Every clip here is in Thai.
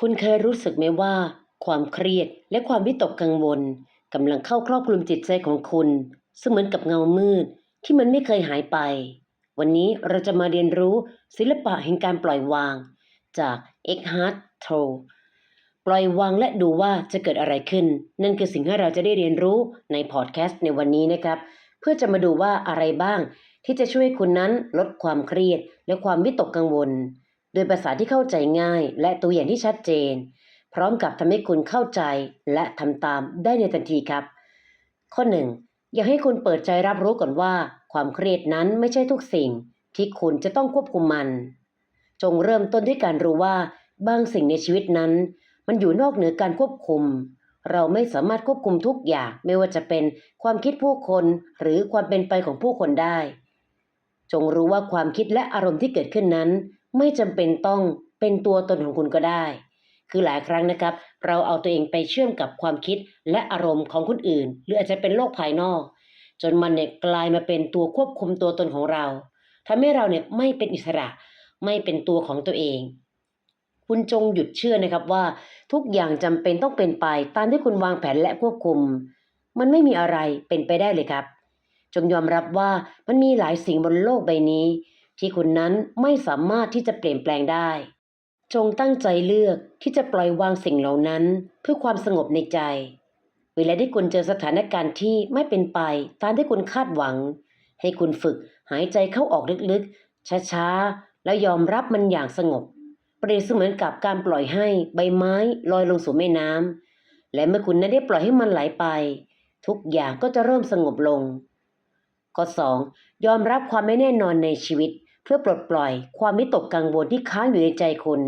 คุณเคยรู้สึกไหมว่า ความเครียดและความวิตกกังวลกำลังเข้าครอบคลุมจิตใจของคุณ ซึ่งเสมือนกับเงามืดที่มันไม่เคยหายไป วันนี้เราจะมาเรียนรู้ศิลปะแห่งการปล่อยวาง จากเอ็กฮาร์ทโทปล่อยวางและดูว่าจะเกิดอะไรขึ้น นั่นคือสิ่งที่เราจะได้เรียนรู้ในพอดแคสต์ในวันนี้นะครับ เพื่อจะมาดูว่าอะไรบ้างที่จะช่วยคุณนั้นลดความเครียดและความวิตกกังวล โดยภาษาที่เข้าใจง่าย และตัวอย่างที่ชัดเจน พร้อมกับทำให้คุณเข้าใจและทำตามได้ในทันทีครับ ข้อหนึ่งอยากให้คุณเปิดใจรับรู้ก่อนว่า ความเครียดนั้นไม่ใช่ทุกสิ่ง ที่คุณจะต้องควบคุมมัน จงเริ่มต้นด้วยการรู้ว่าบางสิ่งในชีวิตนั้น มันอยู่นอกเหนือการควบคุม เราไม่สามารถควบคุมทุกอย่างไม่ว่าจะเป็นความคิดผู้คนหรือความเป็นไปของผู้คนได้ จงรู้ว่าความคิดและอารมณ์ที่เกิดขึ้นนั้น ไม่จำเป็นต้องเป็นตัวตนของคุณก็ได้ คือหลายครั้งนะครับ เราเอาตัวเองไปเชื่อมกับความคิดและอารมณ์ของคนอื่น หรืออาจจะเป็นโลกภายนอก จนมันเนี่ยกลายมาเป็นตัวควบคุมตัวตนของเราทำให้เราเนี่ยไม่เป็นอิสระ ไม่เป็นตัวของตัวเอง คุณจงหยุดเชื่อนะครับว่า ทุกอย่างจำเป็นต้องเป็นไปตามที่คุณวางแผนและควบคุม มันไม่มีอะไรเป็นไปได้เลยครับ จงยอมรับว่ามันมีหลายสิ่งบนโลกใบนี้ ที่คุณนั้นไม่สามารถที่จะเปลี่ยนแปลงได้ จงตั้งใจเลือกที่จะปล่อยวางสิ่งเหล่านั้นเพื่อความสงบในใจ เวลาที่คุณเจอสถานการณ์ที่ไม่เป็นไปตามที่คุณคาดหวัง ให้คุณฝึกหายใจเข้าออกลึกๆ ช้าๆ แล้วยอมรับมันอย่างสงบ เปรียบเสมือนกับการปล่อยให้ใบไม้ลอยลงสู่แม่น้ำและเมื่อคุณนั้นได้ปล่อยให้มันไหลไป ทุกอย่างก็จะเริ่มสงบลงข้อ 2. ยอมรับความไม่แน่นอนในชีวิต เพื่อปลดปล่อยความวิตกกังวลที่ค้างอยู่ในใจคุณ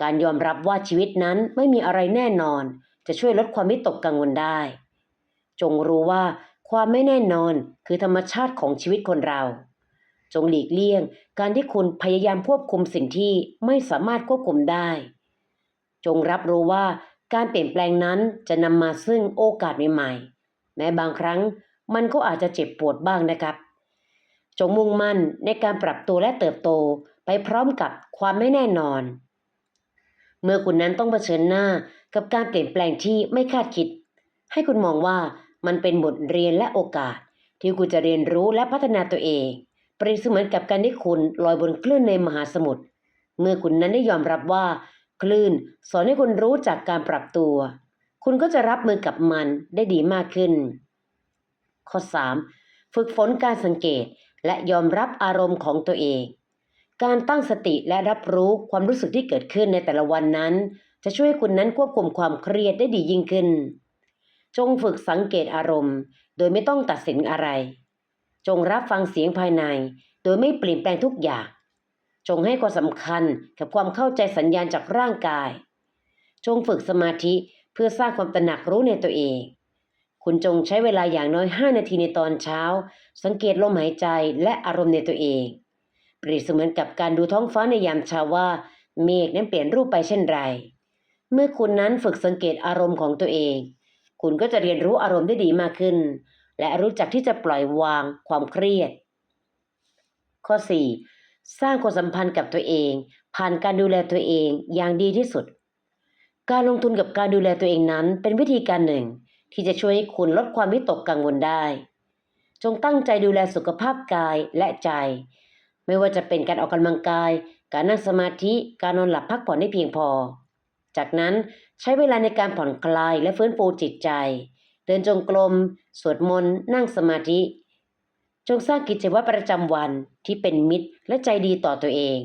การยอมรับว่าชีวิตนั้นไม่มีอะไรแน่นอน จะช่วยลดความวิตกกังวลได้ จงรู้ว่าความไม่แน่นอนคือธรรมชาติของชีวิตคนเรา จงหลีกเลี่ยง การที่คุณพยายามควบคุมสิ่งที่ไม่สามารถควบคุมได้ จงรับรู้ว่าการเปลี่ยนแปลงนั้นจะนำมาซึ่งโอกาสใหม่ๆ แม้บางครั้งมันก็อาจจะเจ็บปวดบ้างนะครับ จงมุ่งมั่นในการปรับตัวและเติบโตไปพร้อมกับความไม่แน่นอน เมื่อคุณนั้นต้องเผชิญหน้ากับการเปลี่ยนแปลงที่ไม่คาดคิด ให้คุณมองว่ามันเป็นบทเรียนและโอกาส ที่คุณจะเรียนรู้และพัฒนาตัวเองเปรียบเสมือนกับการที่คุณลอยบนคลื่นในมหาสมุทรเมื่อคุณนั้นได้ยอมรับว่า คลื่นสอนให้คุณรู้จักการปรับตัว คุณก็จะรับมือกับมันได้ดีมากขึ้น ข้อ 3. ฝึกฝนการสังเกต และยอมรับอารมณ์ของตัวเอง การตั้งสติและรับรู้ความรู้สึกที่เกิดขึ้นในแต่ละวันนั้น จะช่วยคุณนั้นควบคุมความเครียดได้ดียิ่งขึ้น จงฝึกสังเกตอารมณ์ โดยไม่ต้องตัดสินอะไร จงรับฟังเสียงภายใน โดยไม่เปลี่ยนแปลงทุกอย่าง จงให้ความสำคัญกับความเข้าใจสัญญาณจากร่างกาย จงฝึกสมาธิเพื่อสร้างความตระหนักรู้ในตัวเอง คุณจงใช้เวลาอย่างน้อย 5 นาทีในตอนเช้า สังเกตลมหายใจและอารมณ์ในตัวเอง เปรียบเสมือนกับการดูท้องฟ้าในยามเช้าว่า เมฆนั้นเปลี่ยนรูปไปเช่นไร เมื่อคุณนั้นฝึกสังเกตอารมณ์ของตัวเอง คุณก็จะเรียนรู้อารมณ์ได้ดีมากขึ้น และรู้จักที่จะปล่อยวางความเครียด ข้อ 4. สร้างความสัมพันธ์กับตัวเอง ผ่านการดูแลตัวเองอย่างดีที่สุด การลงทุนกับการดูแลตัวเองนั้นเป็นวิธีการหนึ่ง ที่จะช่วยให้คุณลดความวิตกกังวลได้ จงตั้งใจดูแลสุขภาพกายและใจ ไม่ว่าจะเป็นการออกกำลังกาย การนั่งสมาธิการนอนหลับพักผ่อนให้เพียงพอ จากนั้นใช้เวลาในการผ่อนคลายและฟื้นฟูจิตใจ เดินจงกรมสวดมนต์นั่งสมาธิ จงสร้างกิจวัตรประจำวันที่เป็นมิตรและใจดีต่อตัวเอง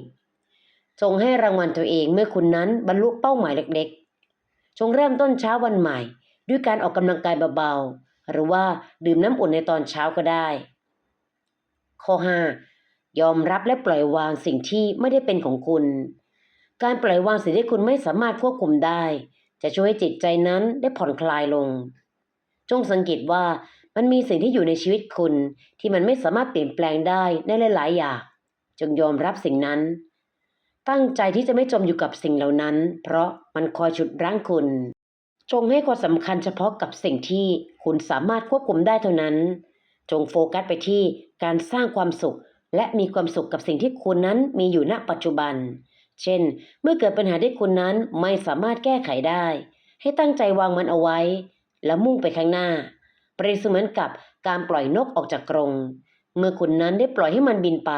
จงให้รางวัลตัวเองเมื่อคุณนั้นบรรลุเป้าหมายเล็กๆ จงเริ่มต้นเช้าวันใหม่ ด้วยการออกกำลังกายเบาๆ หรือว่าดื่มน้ำอุ่นในตอนเช้าก็ได้ ข้อ 5. ยอมรับและปล่อยวางสิ่งที่ไม่ได้เป็นของคุณ การปล่อยวางสิ่งที่คุณไม่สามารถควบคุมได้ จะช่วยให้จิตใจนั้นได้ผ่อนคลายลง จงสังเกตว่ามันมีสิ่งที่อยู่ในชีวิตคุณ ที่มันไม่สามารถเปลี่ยนแปลงได้ในหลาย ๆ อย่าง จงยอมรับสิ่งนั้น ตั้งใจที่จะไม่จมอยู่กับสิ่งเหล่านั้น เพราะมันคอยฉุดรั้งคุณ จงให้ความสำคัญเฉพาะกับสิ่งที่คุณสามารถควบคุมได้เท่านั้น จงโฟกัสไปที่การสร้างความสุข และมีความสุขกับสิ่งที่คุณนั้นมีอยู่ณปัจจุบัน เช่น เมื่อเกิดปัญหาที่คุณนั้นไม่สามารถแก้ไขได้ ให้ตั้งใจวางมันเอาไว้ แล้วมุ่งไปข้างหน้า เปรียบเสมือนกับการปล่อยนกออกจากกรง เมื่อคุณนั้นได้ปล่อยให้มันบินไป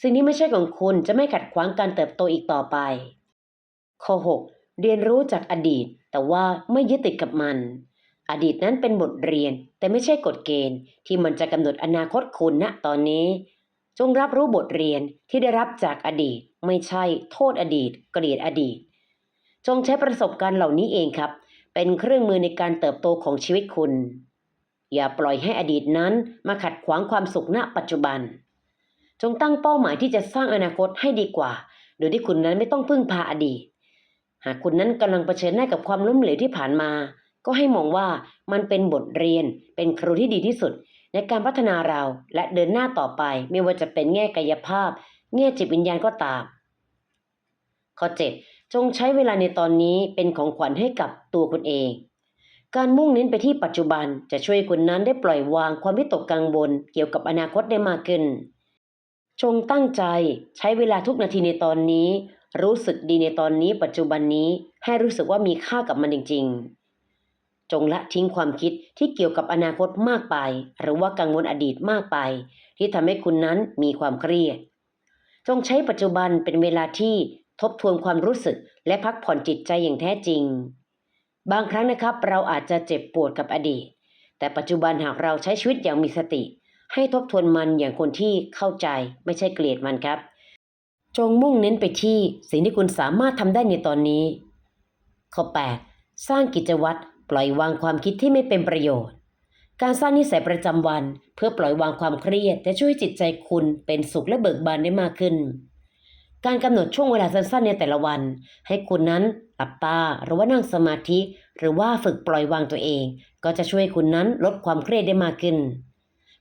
สิ่งที่ไม่ใช่ของคุณจะไม่ขัดขวางการเติบโตอีกต่อไปข้อ6เรียนรู้จากอดีต แต่ว่าไม่ยึดติดกับมัน อดีตนั้นเป็นบทเรียนแต่ไม่ใช่กฎเกณฑ์ที่มันจะกำหนดอนาคตคุณณตอนนี้ จงรับรู้บทเรียนที่ได้รับจากอดีต ไม่ใช่โทษอดีต เกลียดอดีต จงใช้ประสบการณ์เหล่านี้เองครับ เป็นเครื่องมือในการเติบโตของชีวิตคุณ อย่าปล่อยให้อดีตนั้นมาขัดขวางความสุขณปัจจุบัน จงตั้งเป้าหมายที่จะสร้างอนาคตให้ดีกว่า โดยที่คุณนั้นไม่ต้องพึ่งพาอดีต หากคุณนั้นกำลังเผชิญหน้ากับความล้มเหลวที่ผ่านมา ก็ให้มองว่ามันเป็นบทเรียน เป็นครูที่ดีที่สุด ในการพัฒนาเราและเดินหน้าต่อไป ไม่ว่าจะเป็นแง่กายภาพ แง่จิตวิญญาณก็ตาม ข้อ 7 จงใช้เวลาในตอนนี้เป็นของขวัญให้กับตัวคุณเอง การมุ่งเน้นไปที่ปัจจุบันจะช่วยคุณนั้นได้ปล่อยวางความวิตกกังวลเกี่ยวกับอนาคตได้มากขึ้นจงตั้งใจใช้เวลาทุกนาทีในตอนนี้ รู้สึกดีในตอนนี้ปัจจุบันนี้ให้รู้สึกว่ามีค่ากับมันจริง ๆ จงละทิ้งความคิดที่เกี่ยวกับอนาคตมากไป หรือว่ากังวลอดีตมากไป ที่ทำให้คุณนั้นมีความเครียด จงใช้ปัจจุบันเป็นเวลาที่ทบทวนความรู้สึกและพักผ่อนจิตใจอย่างแท้จริง บางครั้งนะครับเราอาจจะเจ็บปวดกับอดีต แต่ปัจจุบันหากเราใช้ชีวิตอย่างมีสติ ให้ทบทวนมันอย่างคนที่เข้าใจไม่ใช่เกลียดมันครับ จงมุ่งเน้นไปที่สิ่งที่คุณสามารถทำได้ในตอนนี้ ข้อ 8 สร้างกิจวัตรปล่อยวางความคิดที่ไม่เป็นประโยชน์ การสร้างนิสัยประจำวัน เพื่อปล่อยวางความเครียดจะช่วยจิตใจคุณเป็นสุขและเบิกบานได้มากขึ้น การกำหนดช่วงเวลาสั้นๆในแต่ละวัน ให้คุณนั้นหลับตาหรือว่านั่งสมาธิ หรือว่าฝึกปล่อยวางตัวเอง ก็จะช่วยคุณนั้นลดความเครียดได้มากขึ้น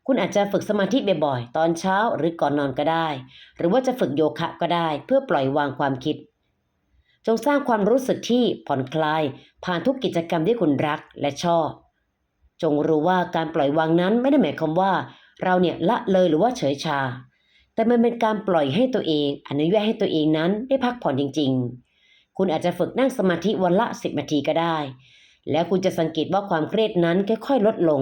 คุณอาจจะฝึกสมาธิบ่อยๆ ตอนเช้าหรือก่อนนอนก็ได้ หรือว่าจะฝึกโยคะก็ได้ เพื่อปล่อยวางความคิด จงสร้างความรู้สึกที่ผ่อนคลาย ผ่านทุกกิจกรรมที่คุณรักและชอบ จงรู้ว่าการปล่อยวางนั้นไม่ได้หมายความว่า เราเนี่ยละเลยหรือว่าเฉยชา แต่มันเป็นการปล่อยให้ตัวเอง อนุญาตให้ตัวเองนั้นได้พักผ่อนจริง ๆ คุณอาจจะฝึกนั่งสมาธิวันละ 10นาทีก็ได้ แล้วคุณจะสังเกตว่าความเครียดนั้นค่อยๆลดลง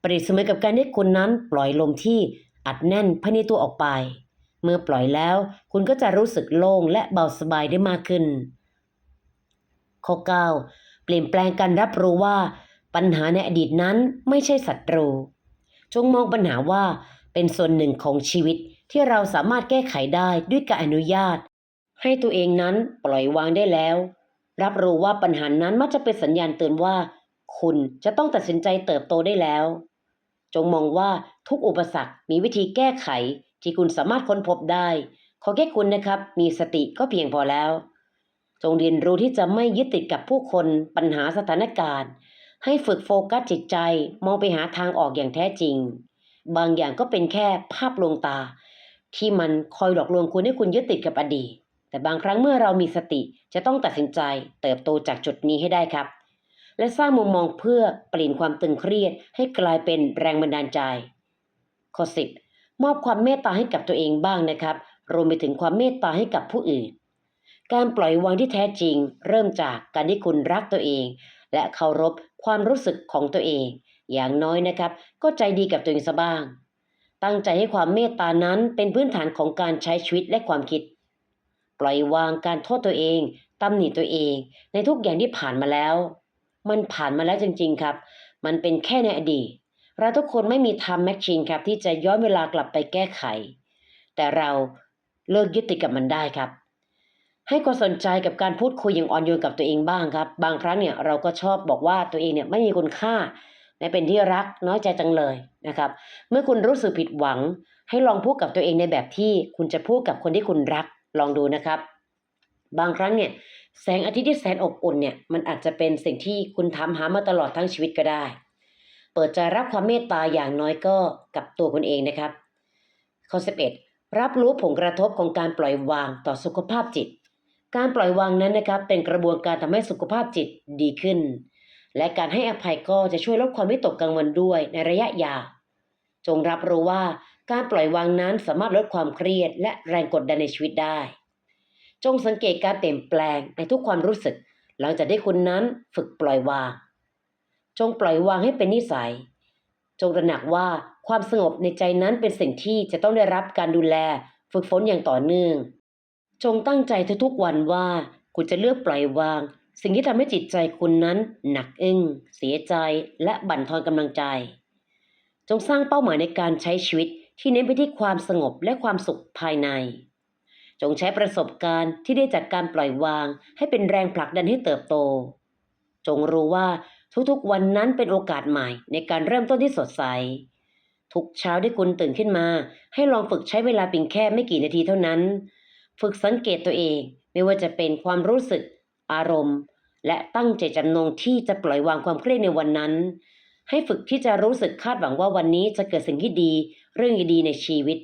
เปรียบเสมือนกับการที่คุณนั้นปล่อยลมที่อัดแน่นภายในตัวออกไป เมื่อปล่อยแล้วคุณก็จะรู้สึกโล่งและเบาสบายได้มากขึ้น ข้อ 9 เปลี่ยนแปลงการรับรู้ว่า ปัญหาในอดีตนั้นไม่ใช่ศัตรู จงมองปัญหาว่าเป็นส่วนหนึ่งของชีวิตที่เราสามารถแก้ไขได้ด้วยการอนุญาต ให้ตัวเองนั้นปล่อยวางได้แล้ว รับรู้ว่าปัญหานั้นมักจะเป็นสัญญาณเตือนว่า คุณจะต้องตัดสินใจเติบโตได้แล้ว จงมองว่าทุกอุปสรรคมีวิธีแก้ไข ที่คุณสามารถค้นพบได้ ขอแค่คุณนะครับ มีสติก็เพียงพอแล้ว จงเรียนรู้ที่จะไม่ยึดติดกับผู้คนปัญหาสถานการณ์ ให้ฝึกโฟกัสจิตใจ มองไปหาทางออกอย่างแท้จริง บางอย่างก็เป็นแค่ภาพลวงตา ที่มันคอยหลอกลวงคุณให้คุณยึดติดกับอดีตแต่บางครั้งเมื่อเรามีสติจะต้องตัดสินใจเติบโตจากจุดนี้ให้ได้ครับ และสร้างมุมมองเพื่อเปลี่ยนความตึงเครียดให้กลายเป็นแรงบันดาลใจ ข้อ 10 มอบความเมตตาให้กับตัวเองบ้างนะครับ รวมไปถึงความเมตตาให้กับผู้อื่น การปล่อยวางที่แท้จริง เริ่มจากการที่คุณรักตัวเอง และเคารพความรู้สึกของตัวเอง อย่างน้อยนะครับ ก็ใจดีกับตัวเองซะบ้าง ตั้งใจให้ความเมตตานั้นเป็นพื้นฐานของการใช้ชีวิตและความคิด ปล่อยวางการโทษตัวเองตำหนิตัวเอง ในทุกอย่างที่ผ่านมาแล้ว มันผ่านมาแล้วจริง ๆ ครับ มันเป็นแค่ในอดีต เราทุกคนไม่มีไทม์แมชชีนครับ ที่จะย้อนเวลากลับไปแก้ไข แต่เราเลิกยึดติดกับมันได้ครับ ให้ความสนใจกับการพูดคุยอย่างอ่อนโยนกับตัวเองบ้างครับ บางครั้งเนี่ยเราก็ชอบบอกว่าตัวเองเนี่ยไม่มีคุณค่าไม่เป็นที่รักน้อยใจจังเลยนะครับ เมื่อคุณรู้สึกผิดหวัง ให้ลองพูดกับตัวเองในแบบที่คุณจะพูดกับคนที่คุณรักลองดูนะครับ บางครั้งเนี่ยแสงอาทิตย์ที่แสนอบอุ่นเนี่ยมันอาจจะเป็นสิ่งที่คุณทำหามาตลอดทั้งชีวิตก็ได้ เปิดใจรับความเมตตาอย่างน้อยก็กับตัวคุณเองนะครับข้อ11รับรู้ผลกระทบของการปล่อยวางต่อสุขภาพจิต การปล่อยวางนั้นนะครับเป็นกระบวนการทำให้สุขภาพจิตดีขึ้น และการให้อภัยก็จะช่วยลดความวิตกกังวลด้วยในระยะยาวจงรับรู้ว่าการปล่อยวางนั้นสามารถลดความเครียดและแรงกดดันในชีวิตได้ จงสังเกตการเปลี่ยนแปลงในทุกความรู้สึก หลังจากที่คุณนั้นฝึกปล่อยวาง จงปล่อยวางให้เป็นนิสัย จงตระหนักว่าความสงบในใจนั้นเป็นสิ่งที่จะต้องได้รับการดูแลฝึกฝนอย่างต่อเนื่อง จงตั้งใจทุกๆวันว่าคุณจะเลือกปล่อยวาง สิ่งที่ทำให้จิตใจคุณนั้น หนักอึ้ง เสียใจ และบั่นทอนกำลังใจ จงสร้างเป้าหมายในการใช้ชีวิตที่เน้นไปที่ความสงบและความสุขภายใน จงใช้ประสบการณ์ที่ได้จากการปล่อยวาง ให้เป็นแรงผลักดันให้เติบโต จงรู้ว่าทุกๆวันนั้นเป็นโอกาสใหม่ในการเริ่มต้นที่สดใส ทุกเช้าที่คุณตื่นขึ้นมา ให้ลองฝึกใช้เวลาเพียงแค่ไม่กี่นาทีเท่านั้น ฝึกสังเกตตัวเอง ไม่ว่าจะเป็นความรู้สึก อารมณ์ และตั้งใจจำนงที่จะปล่อยวางความเครียดในวันนั้น ให้ฝึกที่จะรู้สึกคาดหวังว่าวันนี้จะเกิดสิ่งที่ดี เรื่องดีในชีวิต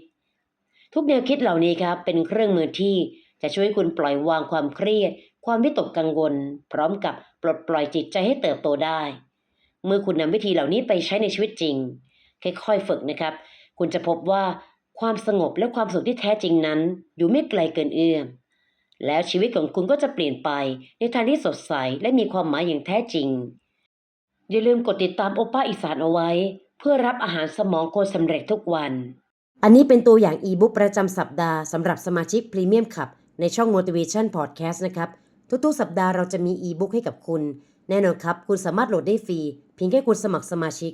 ทุกแนวคิดเหล่านี้ครับเป็นเครื่องมือที่จะช่วยคุณปล่อยวางความเครียด ความวิตกกังวล พร้อมกับปลดปล่อยจิตใจให้เติบโตได้ เมื่อคุณนำวิธีเหล่านี้ไปใช้ในชีวิตจริง ค่อยๆฝึกนะครับ คุณจะพบว่าความสงบและความสุขที่แท้จริงนั้น อยู่ไม่ไกลเกินเอื้อมแล้วชีวิตของคุณก็จะเปลี่ยนไปในทางที่สดใสและมีความหมายอย่างแท้จริง อย่าลืมกดติดตามโอป้าอีสานเอาไว้ เพื่อรับอาหารสมองคนสำเร็จทุกวัน อันนี้เป็นตัวอย่างอีบุ๊กประจำสัปดาห์สำหรับสมาชิกพรีเมียมขับ ในช่อง Motivation Podcast นะครับ ทุกๆ สัปดาห์เราจะมีอีบุ๊กให้กับคุณ แน่นอนครับ คุณสามารถโหลดได้ฟรี เพียงแค่คุณสมัครสมาชิก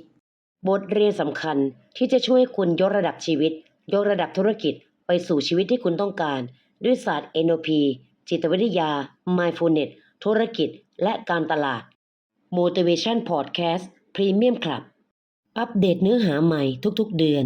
บทเรียนสำคัญที่จะช่วยคุณยกระดับชีวิต ยกระดับธุรกิจ ไปสู่ชีวิตที่คุณต้องการ ด้วยศาสตร์ NLP จิตวิทยา Mindfulness ธุรกิจ และการตลาด Motivation Podcast Premium Club อัปเดตเนื้อหาใหม่ทุกๆ เดือน